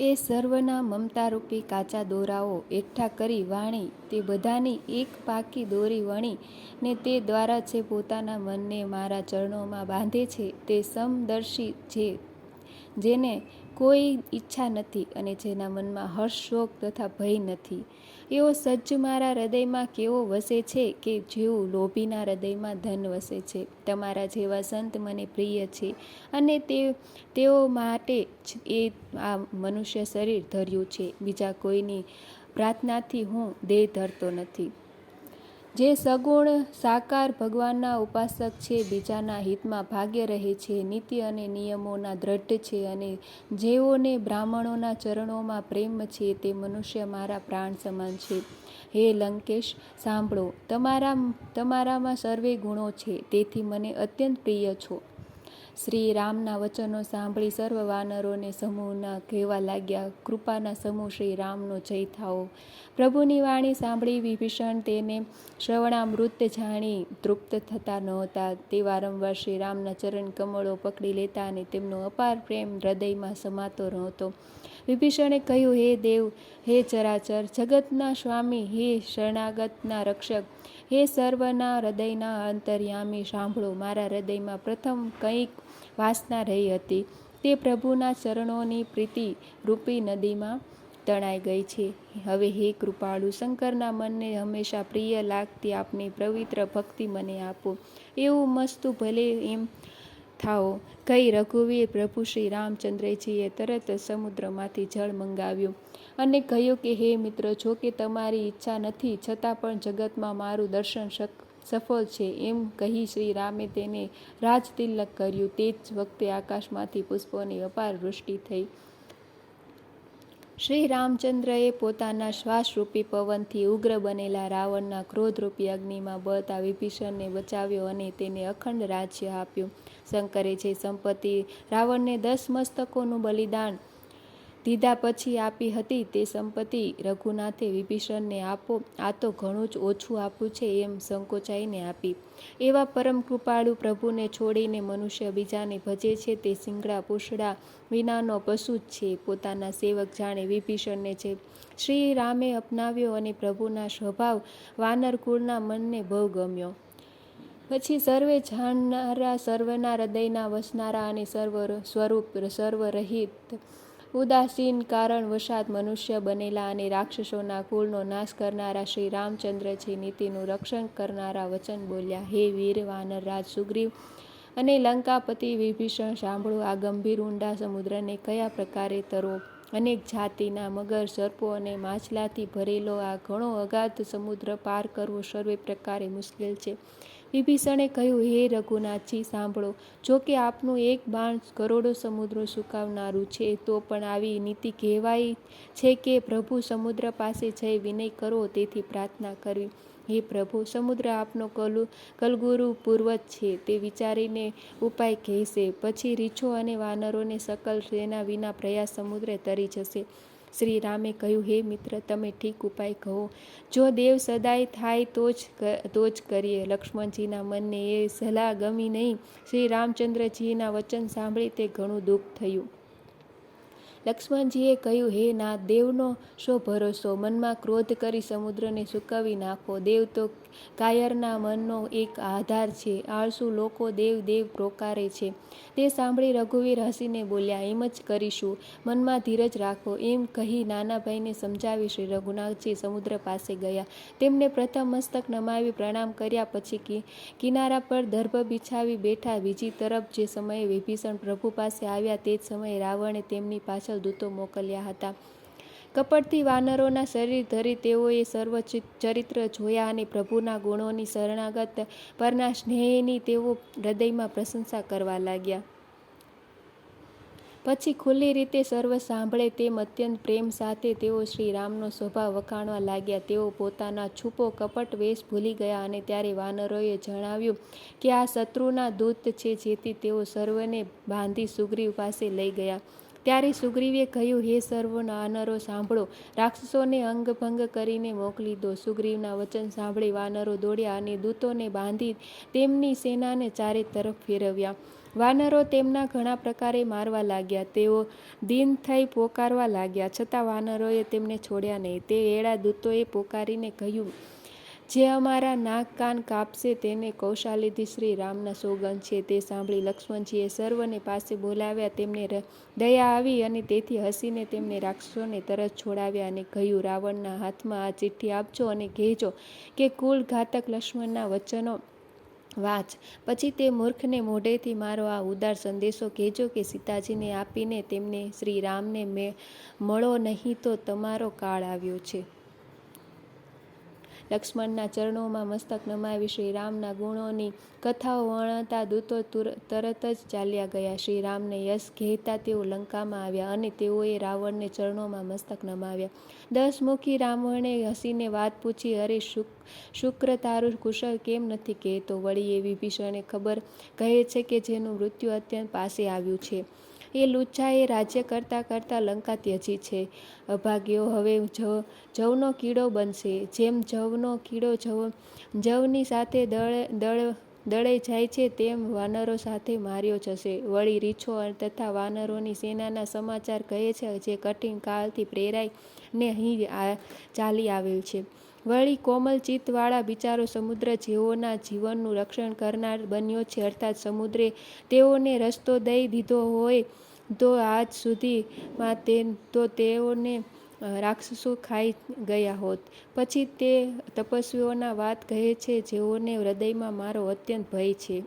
એ સર્વના મમતારૂપી કાચા દોરાઓ એકઠા કરી વાણી, તે બધાની એક પાકી દોરી વણી ને તે દ્વારા જે પોતાના મનને મારા ચરણોમાં બાંધે છે, તે સમદર્શી છે, જેને કોઈ ઈચ્છા નથી અને જેના મનમાં હર્ષ, શોક તથા ભય નથી. એવો સજ્જ મારા હૃદયમાં કેવો વસે છે કે જેવું લોભીના હૃદયમાં ધન વસે છે. તમારા જેવા સંત મને પ્રિય છે અને તે, તેઓ માટે જ એ આ મનુષ્ય શરીર ધર્યું છે. બીજા કોઈની પ્રાર્થનાથી હું દેહ ધરતો નથી. જે સગુણ સાકાર ભગવાનના ઉપાસક છે, બીજાના હિતમાં ભાગ્ય રહે છે, નીતિ અને નિયમોના દ્રઢ છે અને જેઓને બ્રાહ્મણોના ચરણોમાં પ્રેમ છે, તે મનુષ્ય મારા પ્રાણ સમાન છે. હે લંકેશ, સાંભળો તમારા તમારામાં સર્વે ગુણો છે, તેથી મને અત્યંત પ્રિય છો. શ્રી રામના વચનો સાંભળી સર્વ વાનરોને સમૂહના કહેવા લાગ્યા, કૃપાના સમૂહ શ્રી રામનો જય થાઓ. પ્રભુની વાણી સાંભળી વિભીષણ તેને શ્રવણામૃત જાણી તૃપ્ત થતા નહોતા. તે વારંવાર શ્રી રામના ચરણ કમળો પકડી લેતા અને તેમનો અપાર પ્રેમ હૃદયમાં સમાતો નહોતો વિભીષણે કહ્યું, હે દેવ, હે ચરાચર, જગતના સ્વામી, હે શરણાગતના રક્ષક હે સર્વના હૃદયના અંતર્યામી, સાંભળો, મારા હૃદયમાં પ્રથમ કંઈક વાસના રહી હતી. તે પ્રભુના ચરણોની પ્રીતિ રૂપી નદીમાં તણાઈ ગઈ છે. હવે હે કૃપાળુ, શંકરના મનને હંમેશા પ્રિય લાગતી આપની પવિત્ર ભક્તિ મને આપો. એવું મસ્તું ભલે એમ થાઓ. કઈ રઘુવીર પ્રભુ શ્રી રામચંદ્રજીએ તરત સમુદ્રમાંથી જળ મંગાવ્યું. અને કહ્યું કે, હે મિત્ર, જો કે તમારી ઈચ્છા નથી, છતાં પણ જગતમાં મારું દર્શન સફળ છે. એમ કહી શ્રી રામે તેને રાજતિલક કર્યું. તે જ વખતે આકાશમાંથી પુષ્પોની અપાર વૃષ્ટિ થઈ. શ્રી રામચંદ્રએ પોતાના શ્વાસરૂપી પવનથી ઉગ્ર બનેલા રાવણના ક્રોધરૂપી અગ્નિમાં બળતા વિભીષણને બચાવ્યો અને તેને અખંડ રાજ્ય આપ્યું. શંકરે જે સંપત્તિ રાવણને દસ મસ્તકોનું બલિદાન દીધા પછી આપી હતી તે સંપત્તિ રઘુનાથે વિભીષણને આપો, આ તો ઘણું જ ઓછું આપવું છે એમ સંકોચાઈને આપી. એવા પરમ કૃપાળુ પ્રભુને છોડીને મનુષ્ય બીજાને ભજે છે તે સિંગડા પૂછડા વિનાનો પશુ જ છે. પોતાના સેવક જાણે વિભીષણને છે. શ્રી રામે અપનાવ્યો અને પ્રભુના સ્વભાવ વાનર કુળના મનને બહુ ગમ્યો. પછી સર્વે જાણનારા, સર્વના હૃદયના વસનારા અને સર્વ સ્વરૂપ, સર્વરહિત ઉદાસીન કારણ વસાત મનુષ્ય બનેલા અને રાક્ષસોના કુળનો નાશ કરનારા શ્રી રામચંદ્રજી નીતિનું રક્ષણ કરનારા વચન બોલ્યા, હે વીર વાનર રાજ સુગ્રીવ, અને લંકાપતિ વિભીષણ સાંભળો આ ગંભીર ઊંડા સમુદ્રને કયા પ્રકારે તરો? અનેક જાતિના મગર, સર્પો અને માછલાથી ભરેલો આ ઘણો અગાધ સમુદ્ર પાર કરવો સર્વે પ્રકારે મુશ્કેલ છે. વિભીષણે કહ્યું, હે રઘુનાથજી, સાંભળો. જો કે આપનું એક બાણ કરોડો સમુદ્રો સુકાવનારું છે, તો પણ આવી નીતિ કહેવાય છે કે પ્રભુ સમુદ્ર પાસે જઈ વિનય કરો, તેથી પ્રાર્થના કરવી. હે પ્રભુ, સમુદ્ર આપનો કલુ, કલગુરુ પૂર્વજ છે, તે વિચારીને ઉપાય કહેશે. પછી રીછો અને વાનરોને સકલ સેના વિના પ્રયાસ સમુદ્રે તરી જશે. શ્રી રામે કહ્યું, હે મિત્ર, તમે ઠીક ઉપાય કહો. જો દેવ સદાય થાય તો જ તો જ કરીએ. લક્ષ્મણજીના મનને એ સલાહ ગમી નહીં. શ્રી રામચંદ્રજીના વચન સાંભળી તે ઘણું દુઃખ થયું. લક્ષ્મણજીએ કહ્યું, હે ના દેવનો શો ભરોસો? મનમાં ક્રોધ કરી સમુદ્રને સુકાવી નાખો. દેવ તો કાયરના મનનો એક આધાર છે. આળસુ લોકો દેવ દેવ પ્રોકારે છે. તે સાંભળી રઘુવીર હસીને બોલ્યા, એમ જ કરીશું. મનમાં ધીરજ રાખો. એમ કહી નાના ભાઈને સમજાવી શ્રી રઘુનાથજી સમુદ્ર પાસે ગયા. તેમને પ્રથમ મસ્તક નમાવી પ્રણામ કર્યા પછી કિનારા પર દર્ભ બિછાવી બેઠા બીજી તરફ જે સમયે વિભીષણ પ્રભુ પાસે આવ્યા તે જ સમયે રાવણે તેમની પાછળ દૂતો મોકલ્યા હતા. કપટથી વાનરોના શરીર ધરી તેઓએ સર્વ ચરિત્ર જોયા અને પ્રભુના ગુણોની શરણાગત પરના સ્નેહની તેઓ હૃદયમાં પ્રશંસા કરવા લાગ્યા. પછી ખુલ્લી રીતે સર્વ સાંભળે તેમ અત્યંત પ્રેમ સાથે તેઓ શ્રી રામનો સ્વભાવ વખાણવા લાગ્યા. તેઓ પોતાના છુપો કપટ વેશ ભૂલી ગયા અને ત્યારે વાનરોએ જણાવ્યું કે આ શત્રુના દૂત છે જેથી તેઓ સર્વને બાંધી સુગ્રીવ પાસે લઈ ગયા. ત્યારે સુગ્રીવે કહ્યું, હે સર્વના વાનરો, સાંભળો. રાક્ષસોને અંગભંગ કરીને મોકલી દો. સુગ્રીવના વચન સાંભળી વાનરો દોડ્યા અને દૂતોને બાંધી તેમની સેનાને ચારે તરફ ફેરવ્યા. વાનરો તેમના ઘણા પ્રકારે મારવા લાગ્યા. તેઓ દિન થઈ પોકારવા લાગ્યા. છતાં વાનરોએ તેમને છોડ્યા નહીં. તે એળા દૂતોએ પોકારીને કહ્યું જે અમારા નાક કાન કાપશે તેને કૌશાલીથી શ્રી રામના સોગંદ છે તે સાંભળી લક્ષ્મણજીએ સર્વને પાસે બોલાવ્યા, તેમને દયા આવી અને તેથી હસીને તેમને રાક્ષસોને તરત છોડાવ્યા અને કહ્યું, રાવણના હાથમાં આ ચિઠ્ઠી આપજો અને કહેજો કે કુલ ઘાતક લક્ષ્મણના વચનો વાંચ. પછી તે મૂર્ખને મોઢેથી મારો આ ઉદાર સંદેશો કહેજો કે સીતાજીને આપીને તેમને શ્રી રામને મે, મળો નહીં તો તમારો કાળ આવ્યો છે. લક્ષ્મણના ચરણોમાં મસ્તક નમાવી શ્રી રામના ગુણોની કથાઓ વર્ણતા દૂતો તુર- તરત જ ચાલ્યા ગયા. શ્રી રામને યશ કહેતા તેઓ લંકામાં આવ્યા અને તેઓએ રાવણને ચરણોમાં મસ્તક નમાવ્યા. દસમુખી રાવણે હસીને વાત પૂછી, અરે શુક, શુક્ર તારું કુશળ કેમ નથી કહેતો? વળી એ વિભીષણે ખબર કહે છે કે જેનું મૃત્યુ અત્યંત પાસે આવ્યું છે. એ લુચ્છાએ રાજ્ય કરતાં કરતાં લંકા ત્યજી છે. અભાગ્યો, હવે જવ જવનો કીડો બનશે. જેમ જવનો કીડો જવ, જવની સાથે દળ દળ, દળે જાય છે, તેમ વાનરો સાથે માર્યો જશે. વળી રીછો તથા વાનરોની સેનાના સમાચાર કહે છે, જે કઠિન કાળથી પ્રેરાઈ ને અહીં ચાલી આવેલ છે. વળી કોમલ ચિત્તવાળા બિચારો સમુદ્ર જેઓના જીવનનું રક્ષણ કરનાર બન્યો છે, અર્થાત સમુદ્રે તેઓને રસ્તો દઈ દીધો હોય તો આજ સુધીમાં તે, તો તેઓને રાક્ષસો ખાઈ ગયા હોત. પછી તે તપસ્વીઓના વાત કહે છે, જેઓને હૃદયમાં મારો અત્યંત ભય છે.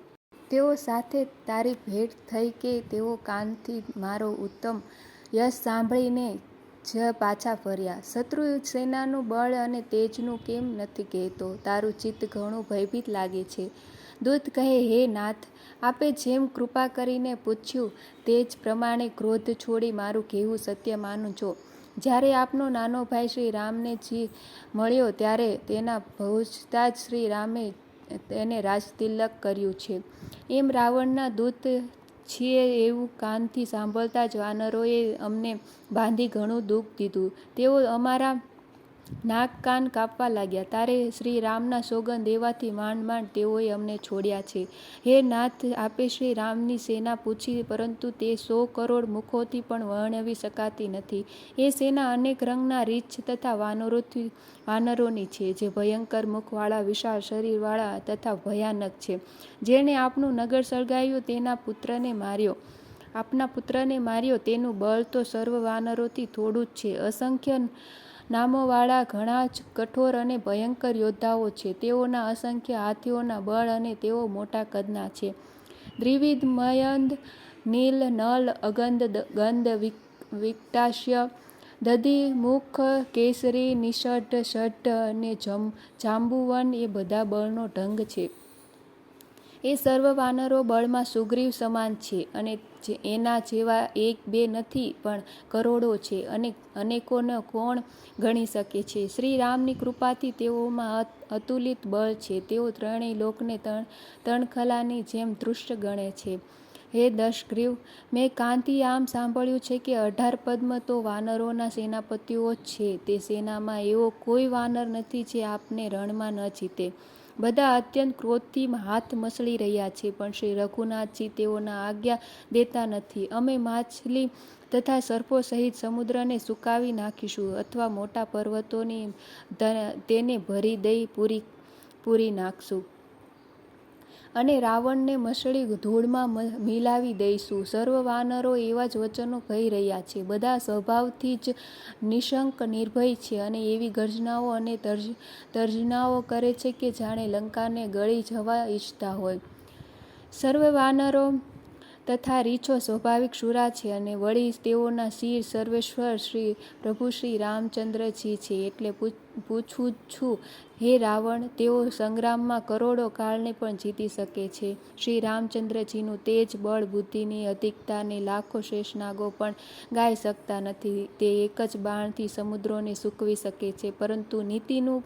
તેઓ સાથે તારી ભેટ થઈ કે તેઓ કાનથી મારો ઉત્તમ યશ સાંભળીને જ પાછા ફર્યા. શત્રુ સેનાનું બળ અને તેજનું કેમ નથી કહેતો? તારું ચિત્ત ઘણું ભયભીત લાગે છે. દૂત કહે, હે નાથ, આપે જેમ કૃપા કરીને પૂછ્યું, તે જ પ્રમાણે ક્રોધ છોડી મારું કહેવું સત્ય માનું છો. જ્યારે આપનો નાનો ભાઈ શ્રી રામને જી મળ્યો, ત્યારે તેના પહોંચતા જ શ્રી રામે તેને રાજતિલક કર્યું છે. એમ રાવણના દૂત છીએ એવું કાનથી સાંભળતા જ વાનરોએ અમને બાંધી ઘણું દુઃખ દીધું. તેઓ અમારા નાક કાન કાપવા લાગ્યા. તારે શ્રી રામના સોગંદ દેવાથી માંડ માંડ તેઓએ અમને છોડ્યા છે. હે નાથ, આપે શ્રી રામની સેના પૂછી, પરંતુ તે સો કરોડ મુખોથી પણ વર્ણવી શકાતી નથી. એ સેના અનેક રંગના રીછ તથા વાનરોથી, વાનરોની છે, જે ભયંકર મુખવાળા, વિશાળ શરીરવાળા તથા ભયાનક છે. જેણે આપણું નગર સળગાવ્યું, તેના પુત્રને માર્યો. આપના પુત્રને માર્યો, તેનું બળ તો સર્વ વાનરોથી થોડું જ છે. અસંખ્ય નામોવાળા ઘણા જ કઠોર અને ભયંકર યોદ્ધાઓ છે. તેઓના અસંખ્ય હાથીઓના બળ અને તેઓ મોટા કદના છે. દ્વિવિધ મયંદ નીલ, નલ, અગંધ ગંધ વિકટાશ્ય, દધી, મુખ, કેસરી નિષઢ ષઢ અને જમ, જાંબુવન એ બધા બળનો ઢંગ છે. એ સર્વ વાનરો બળમાં સુગ્રીવ સમાન છે અને જે એના જેવા એક બે નથી પણ કરોડો છે અને અનેકોને કોણ ગણી શકે છે. શ્રી રામની કૃપાથી તેઓમાં અતુલિત બળ છે. તેઓ ત્રણેય લોકને તણ, તણખલાની જેમ દૃષ્ટ ગણે છે. હે દશગ્રીવ, મેં કાંતિ આમ સાંભળ્યું છે કે અઢાર પદ્મ તો વાનરોના સેનાપતિઓ જ છે. તે સેનામાં એવો કોઈ વાનર નથી જે આપને રણમાં ન જીતે. બધા અત્યંત ક્રોધથી હાથ મસળી રહ્યા છે, પણ શ્રી રઘુનાથજી તેઓના આજ્ઞા દેતા નથી. અમે માછલી તથા સર્પો સહિત સમુદ્રને સુકાવી નાખીશું અથવા મોટા પર્વતોની તેને ભરી દઈ પૂરી પૂરી નાખશું. અને રાવણને મસળી ધૂળમાં મિલાવી દઈશું. સર્વ વાનરો એવા જ વચનો કહી રહ્યા છે. બધા સ્વભાવથી જ નિશંક, નિર્ભય છે અને એવી ગર્જનાઓ અને તર્જ, તર્જનાઓ કરે છે કે જાણે લંકાને ગળી જવા ઈચ્છતા હોય. સર્વ વાનરો તથા રીછો સ્વાભાવિક શુરા છે અને વળી તેઓના શિર સર્વેશ્વર શ્રી, પ્રભુ શ્રી રામચંદ્રજી છે. એટલે પૂછ- પૂછું છું. હે રાવણ, તેઓ સંગ્રામમાં કરોડો કાળને પણ જીતી શકે છે. શ્રી રામચંદ્રજીનું તેજ બળ બુદ્ધિની અધિકતાને લાખો શેષનાગો પણ ગાઈ શકતા નથી. તે એક જ બાણથી સમુદ્રોને સૂકવી શકે છે. પરંતુ નીતિનું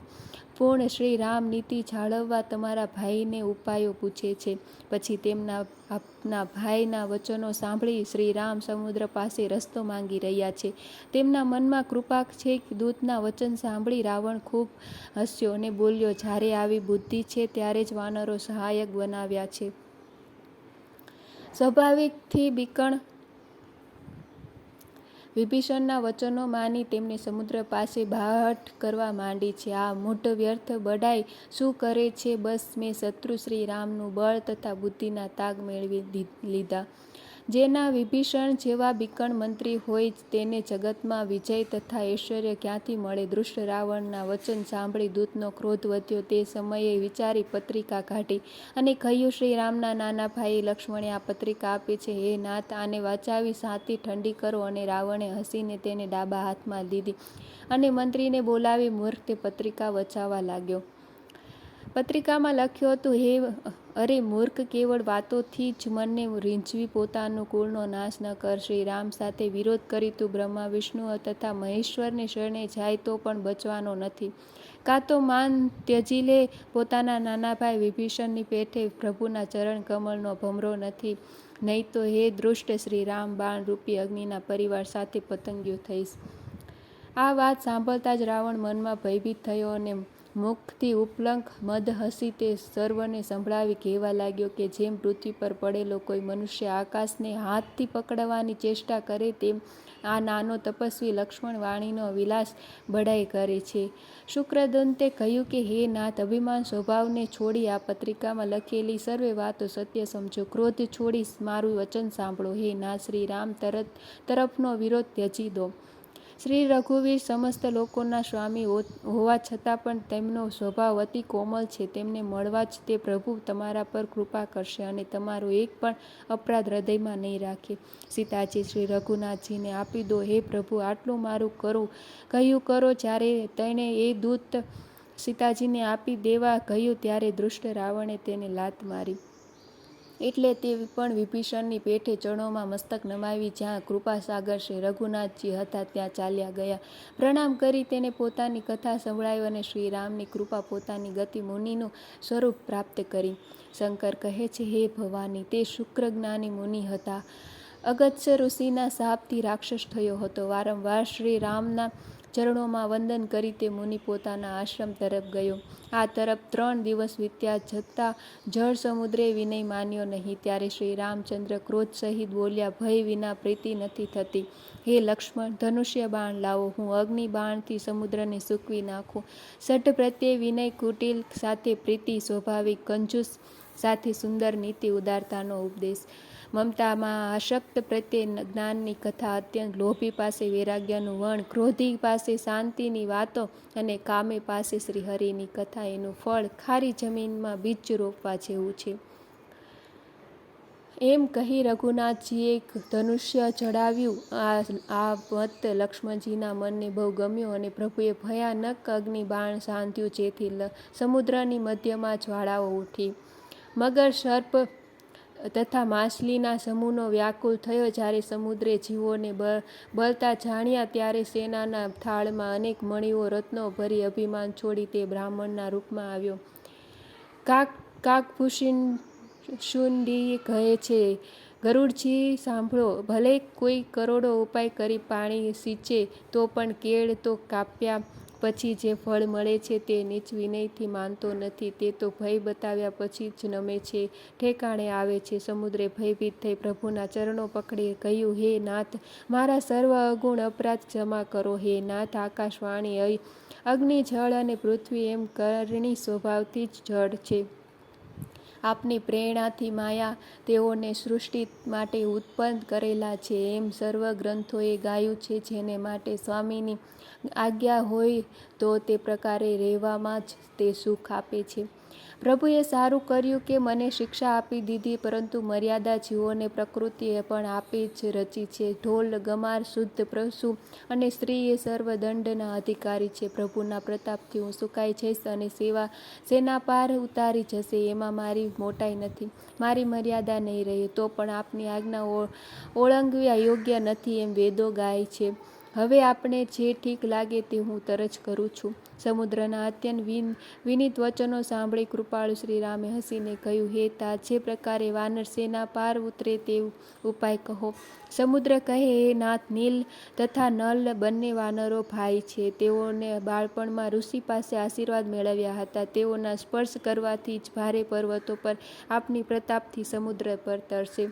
પૂર્ણ શ્રી રામ નીતિ જાળવવા તમારા ભાઈને ઉપાયો પૂછે છે. પછી તેમના આપના ભાઈના વચનો સાંભળી શ્રી રામ સમુદ્ર પાસે રસ્તો માંગી રહ્યા છે. તેમના મનમાં કૃપા છે દૂતના વચન સાંભળી રાવણ ખૂબ હસ્યો અને બોલ્યો, જ્યારે આવી બુદ્ધિ છે, ત્યારે જ વાનરો સહાયક બનાવ્યા છે. સ્વાભાવિકથી બીકણ વિભીષણના વચનો માની તેમને સમુદ્ર પાસે બહાટ કરવા માંડી છે. આ મૂઢ વ્યર્થ બડાઈ શું કરે છે? બસ મેં શત્રુ શ્રી રામનું બળ તથા બુદ્ધિના તાગ મેળવી લીધા. જેના વિભીષણ જેવા બીકણ મંત્રી હોય તેને જગતમાં વિજય તથા ઐશ્વર્ય ક્યાંથી મળે? દુષ્ટ રાવણના વચન સાંભળી દૂતનો ક્રોધ વધ્યો. તે સમયે વિચારી પત્રિકા કાઢી અને કહ્યું શ્રી રામના નાના ભાઈ લક્ષ્મણે આ પત્રિકા આપી છે. હે નાથ, આને વાંચાવી સાતી ઠંડી કરો. અને રાવણે હસીને તેને ડાબા હાથમાં લીધી અને મંત્રીને બોલાવી મૂર્ખ તે પત્રિકા વચાવવા લાગ્યો. પત્રિકામાં લખ્યું હતું, હે અરે મૂર્ખ કેવળ વાતોથી જ મનને રીંઝવી પોતાનું કુળનો નાશ ન કર. શ્રી રામ સાથે વિરોધ કરી તું બ્રહ્મા, વિષ્ણુ તથા મહેશ્વરને શરણે જાય તો પણ બચવાનો નથી. કાં તો માન ત્યજી લે પોતાના નાના ભાઈ વિભીષણની પેઠે પ્રભુના ચરણ કમળનો ભમરો નથી. નહીં તો હે દૃષ્ટ શ્રી રામ બાણ રૂપી અગ્નિના પરિવાર સાથે પતંગિયો થઈશ. આ વાત સાંભળતા જ રાવણ મનમાં ભયભીત થયો અને મુખથી ઉપલંક મદ હસી તે સર્વને સંભળાવી કહેવા લાગ્યો કે જેમ પૃથ્વી પર પડેલો કોઈ મનુષ્ય આકાશને હાથથી પકડવાની ચેષ્ટા કરે તેમ આ નાનો તપસ્વી લક્ષ્મણ વાણીનો વિલાસ બડાઈ કરે છે. શુક્રદંતે કહ્યું કે, હે નાથ, અભિમાન સ્વભાવને છોડી આ પત્રિકામાં લખેલી સર્વે વાતો સત્ય સમજો. ક્રોધ છોડી મારું વચન સાંભળો. હે નાથ, શ્રી રામ, તરત, તરફનો વિરોધ ત્યજી દો. શ્રી રઘુવીર સમસ્ત લોકોના સ્વામી હોવા છતાં પણ તેમનો સ્વભાવ અતિ કોમલ છે. તેમને મળવા જ તે પ્રભુ તમારા પર કૃપા કરશે અને તમારો એક પણ અપરાધ હૃદયમાં નહીં રાખે. સીતાજી શ્રી રઘુનાથજીને આપી દો. હે પ્રભુ, આટલું મારું કરું. કહ્યું કરો જ્યારે તેણે એ દૂત સીતાજીને આપી દેવા કહ્યું, ત્યારે દૃષ્ટ રાવણે તેને લાત મારી. એટલે તે પણ વિભીષણની પેઠે ચરણોમાં મસ્તક નમાવી જ્યાં કૃપાસાગર શ્રી રઘુનાથજી હતા ત્યાં ચાલ્યા ગયા. પ્રણામ કરી તેને પોતાની કથા સંભળાવી અને શ્રી રામની કૃપા પોતાની ગતિ મુનિનું સ્વરૂપ પ્રાપ્ત કરી. શંકર કહે છે, હે ભવાની, તે શુક્રજ્ઞાની મુનિ હતા. અગત્ય ઋષિના શાપથી રાક્ષસ થયો હતો. વારંવાર શ્રી રામના ચરણોમાં વંદન કરી તે મુનિ પોતાના આશ્રમ તરફ ગયો. આ તરફ ત્રણ દિવસ વીત્યા જતાં જળ સમુદ્રે વિનય માન્યો નહીં. ત્યારે શ્રી રામચંદ્ર ક્રોધ સહિત બોલ્યા, ભય વિના પ્રીતિ નથી થતી. હે લક્ષ્મણ, ધનુષ્ય બાણ લાવો. હું અગ્નિ બાણથી સમુદ્રને સૂકવી નાખું. સઠ પ્રત્યે વિનય કુટિલ સાથે પ્રીતિ, સ્વાભાવિક કંજૂસ સાથે સુંદર નીતિ ઉદારતાનો ઉપદેશ મમતામાં આશક્ત પ્રત્યે જ્ઞાનની કથા અત્યંત લોભી પાસે, વૈરાગ્યનું વણ, ક્રોધી પાસે, શાંતિની વાતો અને કામે પાસે શ્રી હરિની કથા એનું ફળ ખારી જમીનમાં બીજ રોપવા જેવું છે. એમ કહી રઘુનાથજીએ ધનુષ્ય ચડાવ્યું. આ આ મત લક્ષ્મણજીના મનને બહુ ગમ્યું અને પ્રભુએ ભયાનક અગ્નિ બાણ સાંધ્યું જેથી સમુદ્રની મધ્યમાં જ્વાળાઓ ઉઠી. મગર સર્પ તથા માછલીના સમૂહનો વ્યાકુળ થયો જ્યારે સમુદ્રે જીવોને બ- બળતા જાણ્યા ત્યારે સેનાના થાળમાં અનેક મણીઓ રત્નો ભરી અભિમાન છોડી તે બ્રાહ્મણના રૂપમાં આવ્યો. કાક, કાકભૂષણ શુંડી કહે છે, ગરુડજી, સાંભળો, ભલે કોઈ કરોડો ઉપાય કરી પાણી સિંચે તો પણ કેળ તો કાપ્યા પછી જે ફળ મળે છે તે નીચ વિનયથી માનતો નથી. તે તો ભય બતાવ્યા પછી જ નમે છે. ઠેકાણે આવે છે. સમુદ્રે ભયભીત થઈ પ્રભુના ચરણો પકડી કહ્યું, હે નાથ, મારા સર્વ અગુણ અપરાધ જમા કરો. હે નાથ, આકાશવાણી અહી અગ્નિ, જળ અને પૃથ્વી એમ કરણી સ્વભાવથી જ જળ છે. આપની પ્રેરણાથી માયા તેઓને સૃષ્ટિ માટે ઉત્પન્ન કરેલા છે. એમ સર્વ ગ્રંથોએ ગાયું છે, જેને માટે સ્વામીની આજ્ઞા હોય તો તે પ્રકારે રહેવામાં જ તે સુખ આપે છે. પ્રભુએ સારું કર્યું કે મને શિક્ષા આપી દીધી, પરંતુ મર્યાદા જીવોને પ્રકૃતિએ પણ આપી જ રચી છે. ઢોલ, ગમાર, શુદ્ધ પ્રસુ અને સ્ત્રી એ સર્વદંડના અધિકારી છે. પ્રભુના પ્રતાપથી હું સુકાઈ જઈશ અને સેવા સેના પાર ઉતારી જશે. એમાં મારી મોટાઈ નથી. મારી મર્યાદા નહીં રહે. તો પણ આપની આજ્ઞા ઓળંગવી યોગ્ય નથી એમ વેદો ગાય છે. હવે આપણે જે ઠીક લાગે તે હું તરજ કરું છું. સમુદ્રના અત્યંત વિન, વિનીત વચનો સાંભળી કૃપાળુ શ્રી રામે હસીને કહ્યું, હે તા, જે પ્રકારે વાનર સેના પાર ઉતરે તે ઉપાય કહો. સમુદ્ર કહે, હે નાથ નીલ તથા નલ બંને વાનરો ભાઈ છે. તેઓને બાળપણમાં ઋષિ પાસે આશીર્વાદ મેળવ્યા હતા. તેઓના સ્પર્શ કરવાથી જ ભારે પર્વતો પર આપની પ્રતાપથી સમુદ્ર પર તરશે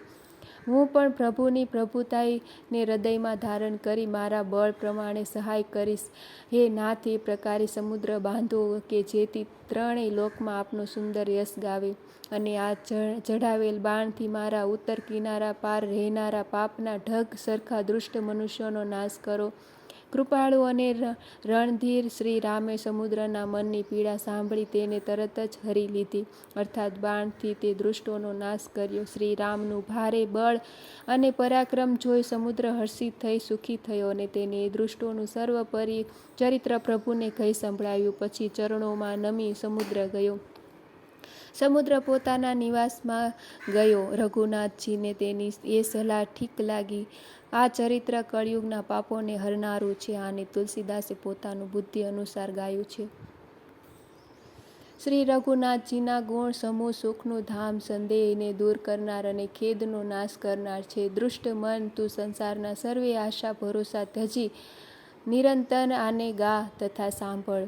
હું પણ પ્રભુની પ્રભુતાઈને હૃદયમાં ધારણ કરી મારા બળ પ્રમાણે સહાય કરીશ. હે નાથ, એ પ્રકારે સમુદ્ર બાંધો કે જેથી ત્રણેય લોકમાં આપનો સુંદર યશ ગાવે અને આ જડાવેલ બાણથી મારા ઉત્તર કિનારા પાર રહેનારા પાપના ઢગ સરખા દુષ્ટ મનુષ્યોનો નાશ કરો. કૃપાળુ અને રણધીર શ્રી રામે સમુદ્રના મનની પીડા સાંભળી તેને તરત જ હરી લીધી. અર્થાત બાણથી તે દૃષ્ટોનો નાશ કર્યો. શ્રી રામનું ભારે બળ અને પરાક્રમ જોઈ સમુદ્ર હર્ષિત થઈ, સુખી થયો અને તેને દૃષ્ટોનું સર્વપરી ચરિત્ર પ્રભુને કહી સંભળાવ્યું. પછી ચરણોમાં નમી સમુદ્ર ગયો. સમુદ્ર પોતાના નિવાસમાં ગયો. રઘુનાથજીને તેની એ સલાહ ઠીક લાગી. આ ચરિત્ર કળિયુગના પાપોને હરનારું છે અને તુલસીદાસે પોતાનું બુદ્ધિ અનુસાર ગાયું છે. શ્રી રઘુનાથજીના ગુણ સમૂહ સુખનું ધામ સંદેહને દૂર કરનાર અને ખેદનો નાશ કરનાર છે. દૃષ્ટ મન તું સંસારના સર્વે આશા ભરોસા ધજી, નિરંતર આને ગા તથા સાંભળ.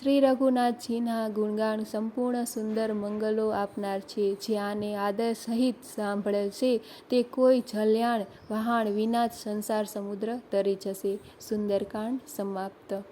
શ્રી રઘુનાથજીના ગુણગાન સંપૂર્ણ સુંદર મંગલો આપનાર છે. જે આને આદર સહિત સાંભળે છે, તે કોઈ જલ્યાણ વહાણ વિના જ સંસાર સમુદ્ર તરી જશે. સુંદરકાંડ સમાપ્ત.